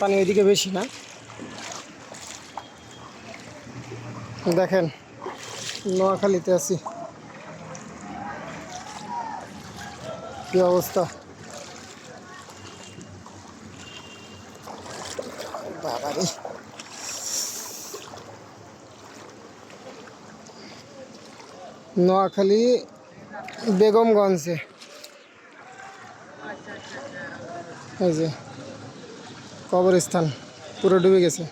পানি এদিকে বেশি না। দেখেন নোয়াখালীতে আছি। কি অবস্থা? বাবারে। নোয়াখালী বেগমগঞ্জে। এই যে, কবরস্থান, পুরো ডুবে গেছে।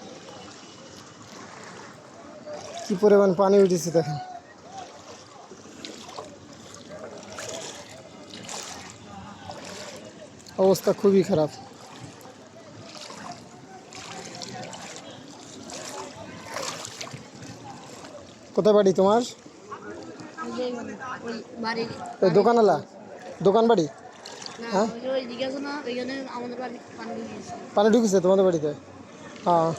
কি পরিমাণ পানি উঠেছে দেখেন। অবস্থা খুবই খারাপ। কোথায় বাড়ি তোমার? দোকানওয়ালা? দোকান বাড়ি? হ্যাঁ? পানি ঢুকেছে তোমাদের বাড়িতে? হ্যাঁ।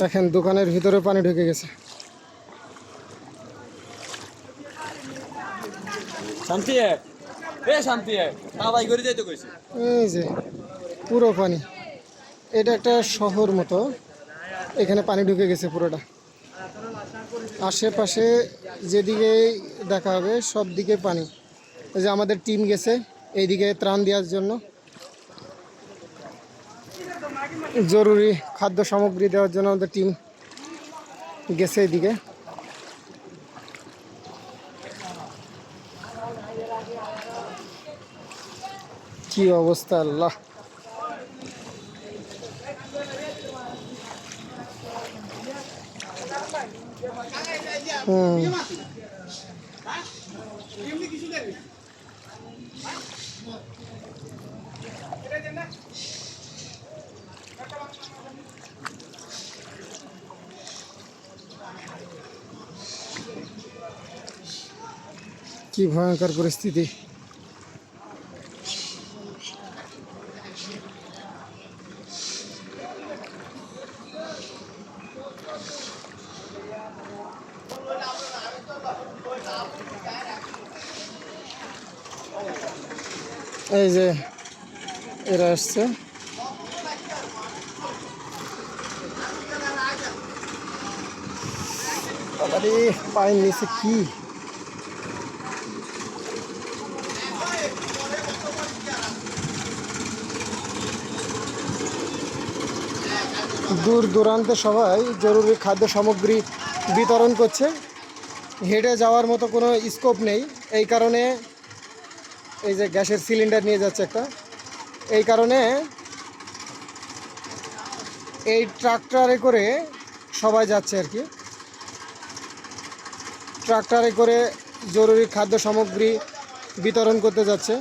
দেখেন দোকানের ভিতরে পানি ঢুকে গেছে। শান্তি এ শান্তি এক কইছে। এই যে, পুরো পানি। এটা একটা শহর মতো। এখানে পানি ঢুকে গেছে পুরোটা। আশেপাশে যেদিকে দেখা হবে, সব দিকে পানি। এই যে আমাদের টিম গেছে, এইদিকে ত্রাণ দেওয়ার জন্য। জরুরি খাদ্য সামগ্রী দেওয়ার জন্য আমাদের টিম গেছে এদিকে কি অবস্থা আল্লাহ। কি ভয়ঙ্কর পরিস্থিতি। এই যে এরা আসছে। পায়ের নিচে কি? দূর দূরান্তে সবাই জরুরি খাদ্য সামগ্রী বিতরণ করছে। হেঁটে যাওয়ার মতো কোনো স্কোপ নেই। এই কারণে এই যে গ্যাসের সিলিন্ডার নিয়ে যাচ্ছে একটা। এই কারণে এই ট্রাক্টরে করে সবাই যাচ্ছে আর কি। ট্রাক্টরে করে জরুরি খাদ্য সামগ্রী বিতরণ করতে যাচ্ছে।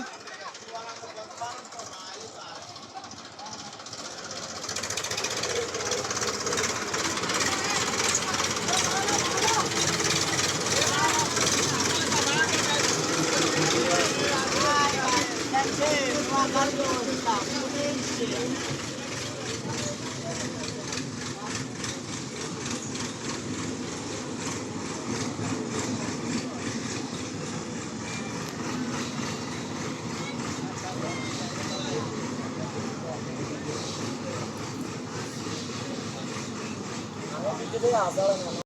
Gracias.